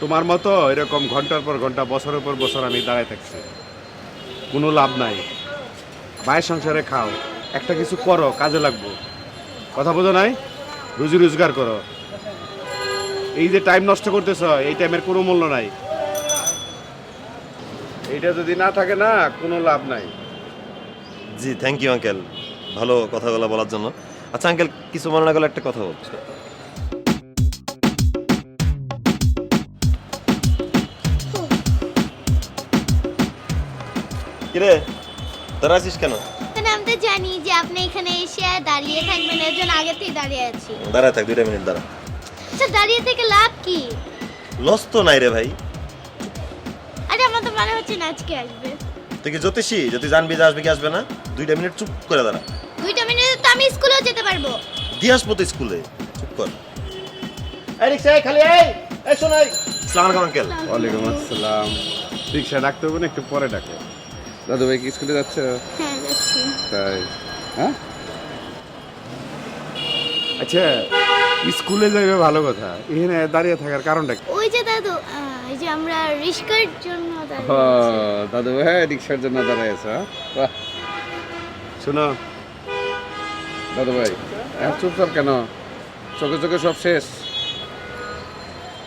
তোমার মতো এরকম ঘণ্টার পর ঘণ্টা, বছরের পর বছর আমি দাঁড়ায় থাকছি। কোনো লাভ নাই। মায়ের সংসারে খাও। একটা কিছু করো, কাজে লাগবো। কথা বোঝো নাই? রুজি রোজগার করো। এই যে টাইম নষ্ট করতেছ, এই টাইমের কোনো মূল্য নাই। এইটা যদি না থাকে না, কোনো লাভ নাই। জি থ্যাংক ইউ আঙ্কেল ভালো কথাগুলো বলার জন্য। আচ্ছা আঙ্কেল কিছু মনে না একটা কথা বলছি। কিরে? তোরা আছিস কেন? কারণ আমি তো জানি যে আপনি এখানে এসে দাঁড়িয়ে থাকবেন এর জন্য আগে থেকে দাঁড়িয়ে আছি। দাঁড়ায় থাক দুইটা মিনিট দাঁড়া। আচ্ছা দাঁড়িয়ে থেকে লাভ কি? লস তো নাই রে ভাই। আরে আমার তো মনে হচ্ছে না আজকে আসবে। তুই কি জ্যোতিষী? যদি জানবি যে আসবে কি আসবে না দুইটা মিনিট চুপ করে দাঁড়া। দুইটা মিনিটে তো আমি স্কুলেও যেতে পারব। দিয়ে আসব তো স্কুলে চুপ কর। এই রিক্সা খালি এই এই শোনাই আলাইকুম আঙ্কেল। ওয়ালাইকুম আসসালাম। রিক্সা ডাকতে হবে না একটু পরে ডাকো। দাদু ভাই কি স্কুলে যাচ্ছে? হ্যাঁ যাচ্ছি। তাই। হ্যাঁ? আচ্ছা স্কুলে যাবে ভালো কথা। এখানে দাঁড়িয়ে থাকার কারণটা কি? ওই যে দাদু এই যে আমরা রিস্কার জন্য দাঁড়িয়ে দাদু হ্যাঁ রিক্সার জন্য দাঁড়াইছে বাহ। শোনো। দাদু ভাই হ্যাঁ চুপচাপ কেন? চোখে চোখে সব শেষ।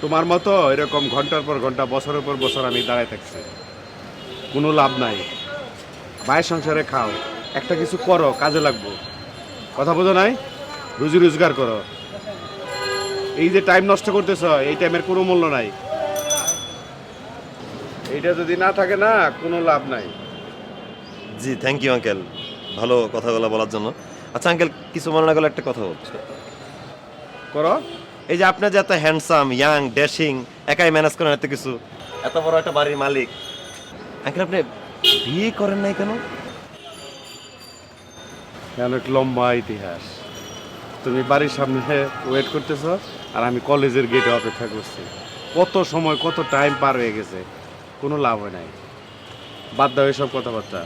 তোমার মতো এরকম ঘণ্টার পর ঘণ্টা বছরের পর বছর আমি দাঁড়ায় থাকছি। কোনো লাভ নাই। মায়ের সংসারে খাও একটা কিছু করো কাজে লাগবো। কথা বোঝো নাই? রুজি রোজগার করো। এই যে টাইম নষ্ট করতেছ এই টাইমের কোনো মূল্য নাই। এইটা যদি না থাকে না কোনো লাভ নাই। জি থ্যাংক ইউ আঙ্কেল ভালো কথাগুলো বলার জন্য। আচ্ছা আঙ্কেল কিছু মনে না করলে একটা কথা বলছি। করো। এই যে আপনার যে এত হ্যান্ডসাম ইয়াং ড্যাশিং একাই ম্যানেজ করেন এত কিছু এত বড় একটা বাড়ির মালিক। আঙ্কেল আপনি বিয়ে করেন নাই কেন? অনেক লম্বা ইতিহাস। তুমি বাড়ির সামনে ওয়েট করতেছ আর আমি কলেজের গেটে অপেক্ষা করছি। কত সময় কত টাইম পার হয়ে গেছে কোনো লাভ হয় নাই। বাদ দাও এসব কথাবার্তা।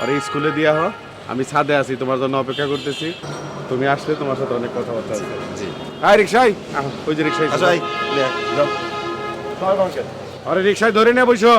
আর স্কুলে দিয়া হো আমি ছাদে আছি তোমার জন্য অপেক্ষা করতেছি। তুমি আসলে তোমার সাথে অনেক কথাবার্তা আছে। জি। আয় রিক্সায় ওই যে রিক্সায় আচ্ছা আরে রিক্সায় ধরে নে বসো।